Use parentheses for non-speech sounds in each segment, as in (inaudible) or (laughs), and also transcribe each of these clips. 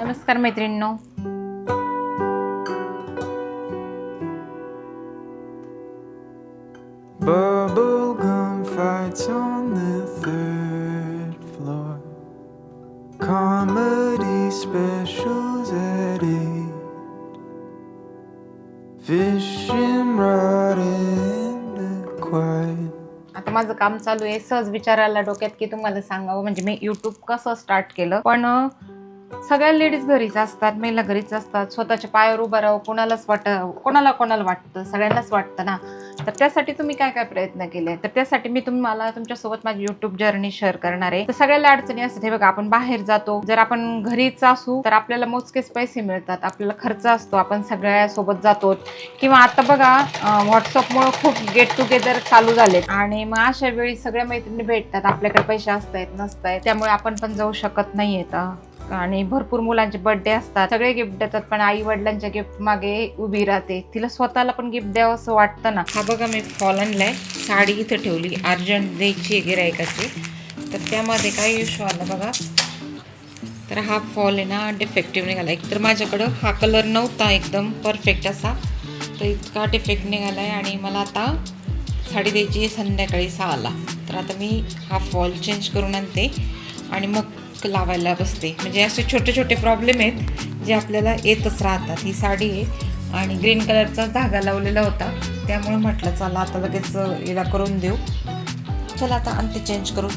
नमस्कार मैत्रिणींनो Bubblegum fights on the third floor. Comedy specials at eight. Fishing rod in the quiet. आता माझं काम चालू आहे सहज विचारायला डोक्यात की तुम्हाला सांगावं म्हणजे मी युट्यूब कसं स्टार्ट केलं पण सगळ्या लेडीज घरीच असतात महिला घरीच असतात. स्वतःच्या पायावर उभं राहू कोणालाच वाट कोणाला कोणाला वाटतं सगळ्यांनाच वाटतं ना. तर त्यासाठी तुम्ही काय काय प्रयत्न केले? तर त्यासाठी मी तुम्हाला तुमच्यासोबत माझी युट्यूब जर्नी शेअर करणार आहे. तर सगळ्याला अडचणी असतात हे बघा आपण बाहेर जातो. जर आपण घरीच असू तर आपल्याला मोजकेच पैसे मिळतात. आपल्याला खर्च असतो आपण सगळ्या सोबत जातो. किंवा आता बघा व्हॉट्सअपमुळे खूप गेट टुगेदर चालू झाले आणि मग अशा वेळी सगळ्या मैत्रिणी भेटतात आपल्याकडे पैसे असतायत नसतायत. त्यामुळे आपण पण जाऊ शकत नाहीयेत आणि भरपूर मुलांचे बर्थडे असतात. सगळे गिफ्ट देतात पण आई वडिलांच्या गिफ्ट मागे उभी राहते. तिला स्वतःला पण गिफ्ट द्यावं असं वाटतं ना. हा बघा मी फॉल आणलाय साडी इथं ठेवली. अर्जंट द्यायची आहे गिरायकाची. तर त्यामध्ये काय इश्यू आला बघा? तर हा फॉल आहे ना डिफेक्टिव्ह निघाला. एक तर माझ्याकडं हा कलर नव्हता एकदम परफेक्ट असा. तर इतका डिफेक्ट निघाला आहे आणि मला आता साडी द्यायची संध्याकाळी सहाला. तर आता मी हा फॉल चेंज करून आणते. आणि मग लावायला बसते. म्हणजे असे छोटे छोटे प्रॉब्लेम आहेत जे आपल्याला येतच राहतात. ही साडी आहे आणि ग्रीन कलरचा धागा लावलेला होता. त्यामुळे म्हटलं चला आता लगेच याला करून देऊ. चला आता आणते चेंज करू.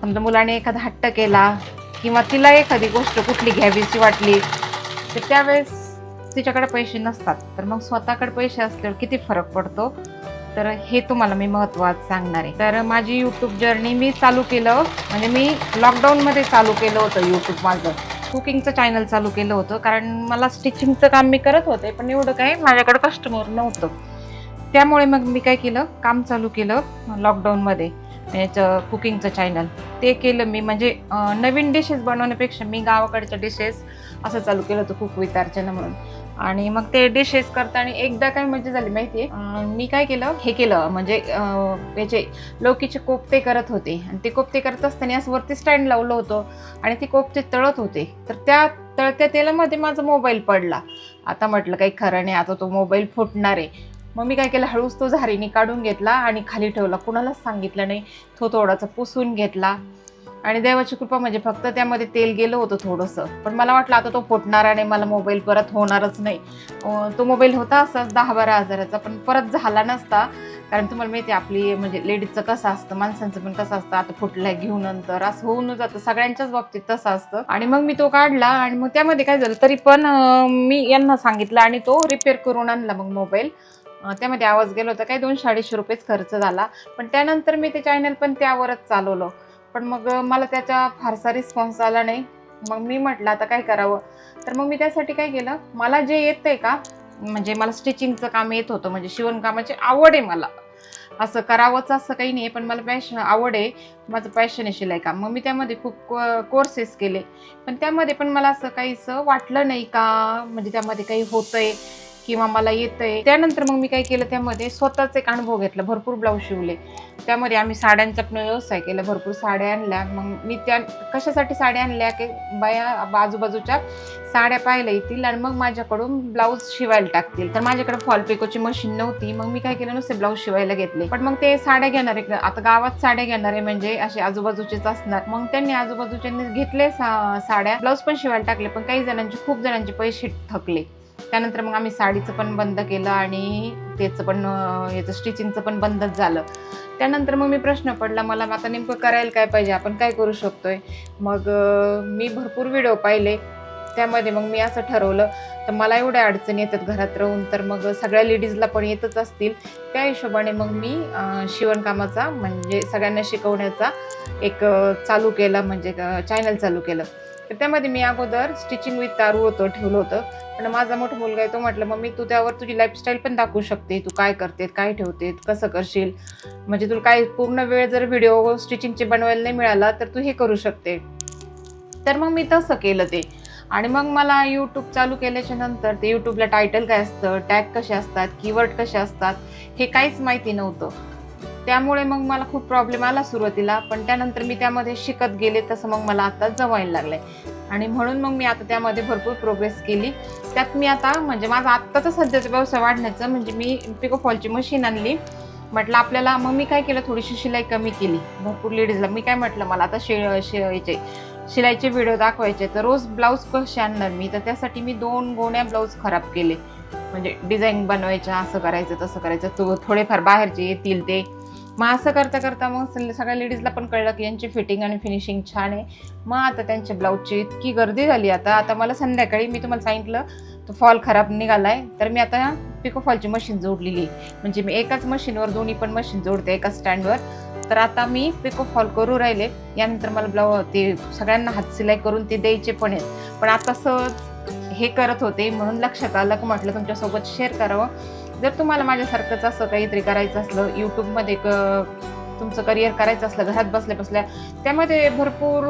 समजा मुलाने एखादा हट्ट केला किंवा तिला एखादी गोष्ट कुठली घ्यावीची वाटली तर त्यावेळेस तिच्याकडे पैसे नसतात. तर मग स्वतःकडे पैसे असल्यावर किती फरक पडतो? तर हे तुम्हाला मी महत्त्वात सांगणार आहे. तर माझी यूट्यूब जर्नी मी चालू केलं म्हणजे मी लॉकडाऊनमध्ये चालू केलं होतं यूट्यूब माझं. कुकिंगचं चॅनल चालू केलं होतं कारण मला स्टिचिंगचं काम मी करत होते पण एवढं काही माझ्याकडे कस्टमर नव्हतं. त्यामुळे मग मी काय केलं काम चालू केलं लॉकडाऊनमध्ये याचं कुकिंगचं चॅनल ते केलं मी. म्हणजे नवीन डिशेस बनवण्यापेक्षा मी गावाकडच्या डिशेस असं चालू केलं होतं कुक विथ अर्चना म्हणून. आणि मग ते डिशेस करताना एकदा काय मजा झाली माहिती आहे? मी काय केलं? हे केलं. म्हणजे याचे लौकीचे कोपते करत होते. आणि ते कोपते करत असताना असं वरती स्टँड लावलं होतं आणि ते कोपते तळत होते. तर त्या तळत्या तेलामध्ये माझा मोबाईल पडला. आता म्हटलं काही खरं नाही. आता तो मोबाईल फुटणार आहे. मग मी काय केलं हळूच तो झारीने काढून घेतला आणि खाली ठेवला. कुणालाच सांगितलं नाही. तो थोडासा पुसून घेतला. आणि देवाची कृपा म्हणजे फक्त त्यामध्ये तेल गेलं होतं थोडंसं. पण मला वाटलं आता तो फुटणार आणि मला मोबाईल परत होणारच नाही. तो मोबाईल होता असंच दहा बारा हजाराचा पण परत झाला नसता. कारण तुम्हाला माहिती आहे आपली म्हणजे लेडीजचं कसं असतं माणसांचं पण कसं असतं आता फुटलाय घेऊ नंतर. असं होऊन जातं सगळ्यांच्याच बाबतीत तसं असतं. आणि मग मी तो काढला आणि मग त्यामध्ये काय झालं तरी पण मी यांना सांगितलं आणि तो रिपेअर करून आणला मग मोबाईल त्यामध्ये आवाज गेला होता काही दोनशे अडीचशे रुपयेच खर्च झाला. पण त्यानंतर मी ते चॅनल पण त्यावरच चालवलं. पण मग मला त्याचा फारसा रिस्पॉन्स आला नाही. मग मी म्हटलं आता काय करावं? तर मग मी त्यासाठी काय केलं? मला जे येतंय का म्हणजे मला स्टिचिंगचं काम येत होतं म्हणजे शिवणकामाची आवड आहे मला. असं करावंच असं काही नाही पण मला पॅशन आवड आहे. माझं पॅशन आहे शिलाई काम. मग मी त्यामध्ये खूप कोर्सेस केले. पण त्यामध्ये पण मला असं काहीसं वाटलं नाही का म्हणजे त्यामध्ये काही होतं आहे किंवा मला येतंय. त्यानंतर मग मी काय केलं त्यामध्ये स्वतःच एक अनुभव घेतला. भरपूर ब्लाऊज शिवले. त्यामध्ये आम्ही साड्यांचा पण व्यवसाय केला. भरपूर साड्या आणल्या. मग मी त्या कशासाठी साड्या आणल्या की बाया आजूबाजूच्या साड्या पाहायला येतील आणि मग माझ्याकडून ब्लाऊज शिवायला टाकतील. तर माझ्याकडे फॉल पिकोची मशीन नव्हती. मग मी काय केलं नुसते ब्लाऊज शिवायला घेतले. पण मग ते साड्या घेणारे आता गावात साड्या घेणारे म्हणजे असे आजूबाजूचेच असणार. मग त्यांनी आजूबाजूच्यांनी घेतले सा- साड्या. ब्लाऊज पण शिवायला टाकले. पण काही जणांचे खूप जणांचे पैसे थकले. त्यानंतर मग आम्ही साडीचं पण बंद केलं आणि त्याचं पण याचं स्टिचिंगचं पण बंदच झालं. त्यानंतर मग मी प्रश्न पडला मला आता नेमकं करायला काय पाहिजे आपण काय करू शकतोय? मग मी भरपूर व्हिडिओ पाहिले. त्यामध्ये मग मी असं ठरवलं तर मला एवढ्या अडचणी येतात घरात राहून तर मग सगळ्या लेडीजला पण येतच असतील. त्या हिशोबाने मग मी शिवणकामाचा म्हणजे सगळ्यांना शिकवण्याचा एक चालू केला म्हणजे चॅनल चालू केलं. तर त्यामध्ये मी अगोदर स्टिचिंग विथ तारू होतं ठेवलं होतं. पण माझा मोठा मुलगा आहे तो म्हटलं मम्मी तू त्यावर तुझी लाईफस्टाईल पण दाखवू शकते. तू काय करते काय ठेवते कसं करशील? म्हणजे तुला काय पूर्ण वेळ जर व्हिडिओ स्टिचिंगचे बनवायला नाही मिळाला तर तू हे करू शकते. तर मग मी तसं केलं ते. आणि मग मला यूट्यूब चालू केल्याच्यानंतर ते यूट्यूबला टायटल काय असतं टॅग कसे असतात कीवर्ड कसे असतात हे काहीच माहिती नव्हतं. त्यामुळे मग मला खूप प्रॉब्लेम आला सुरुवातीला. पण त्यानंतर मी त्यामध्ये शिकत गेले तसं मग मला आता जमायला लागलंय. आणि म्हणून मग मी आता त्यामध्ये भरपूर प्रोग्रेस केली. त्यात मी आता म्हणजे माझा आत्ताचा सध्याचा व्यवसाय वाढण्याचं म्हणजे मी पिको फॉलची मशीन आणली. म्हटलं आपल्याला मग मी काय केलं थोडीशी शिलाई कमी केली. भरपूर लेडीजला मी काय म्हटलं मला आता शिळ शिवायचे शिलाईचे व्हिडिओ दाखवायचे. तर रोज ब्लाऊज कसे आणणार मी? तर त्यासाठी मी दोन गोण्या ब्लाऊज खराब केले. म्हणजे डिझाईन बनवायच्या असं करायचं तसं करायचं. तो थोडेफार बाहेरचे येतील ते. मग असं करता करता मग सगळ्या सगळ्या लेडीजला पण कळलं की यांची फिटिंग आणि फिनिशिंग छान आहे. मग आता त्यांच्या ब्लाऊजची इतकी गर्दी झाली आता. आता मला संध्याकाळी मी तुम्हाला सांगितलं तो फॉल खराब निघालाय. तर मी आता पिको फॉलची मशीन जोडलेली आहे. म्हणजे मी एकाच मशीनवर दोन्ही पण मशीन जोडते एका स्टँडवर तर आता मी पिको फॉल करू राहिले. यानंतर मला ब्लाऊ ते सगळ्यांना हात सिलाई करून ते द्यायचे पण आहेत. पण आता सहज हे करत होते. म्हणून लक्षात आलं की म्हटलं तुमच्यासोबत शेअर करावं. जर तुम्हाला माझ्यासारखंच असं काहीतरी करायचं असलं यूट्यूबमध्ये क तुमचं करिअर करायचं असलं घरात बसल्या बसल्या त्यामध्ये भरपूर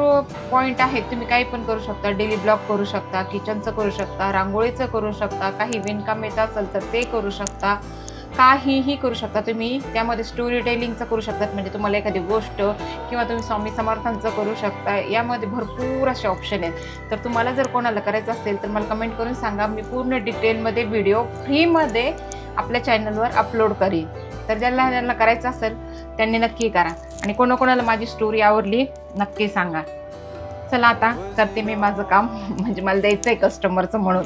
पॉईंट आहेत. तुम्ही काही पण करू शकता डेली ब्लॉग करू शकता किचनचं करू शकता रांगोळीचं करू शकता काही विणकाम येत असेल तर ते करू शकता काहीही करू शकता तुम्ही. त्यामध्ये स्टोरी टेलिंगचं करू शकतात म्हणजे तुम्हाला एखादी गोष्ट किंवा तुम्ही स्वामी समर्थांचं करू शकता. यामध्ये भरपूर असे ऑप्शन आहेत. तर तुम्हाला जर कोणाला करायचं असेल तर मला कमेंट करून सांगा. मी पूर्ण डिटेलमध्ये व्हिडिओ फ्रीमध्ये आपल्या चॅनलवर अपलोड करीन. तर ज्यांना ज्यांना करायचं असेल त्यांनी नक्की करा. आणि कोणाकोणाला माझी स्टोरी आवडली नक्की सांगा. चला आता करते मी माझं काम. (laughs) म्हणजे मला द्यायचं आहे कस्टमरचं म्हणून.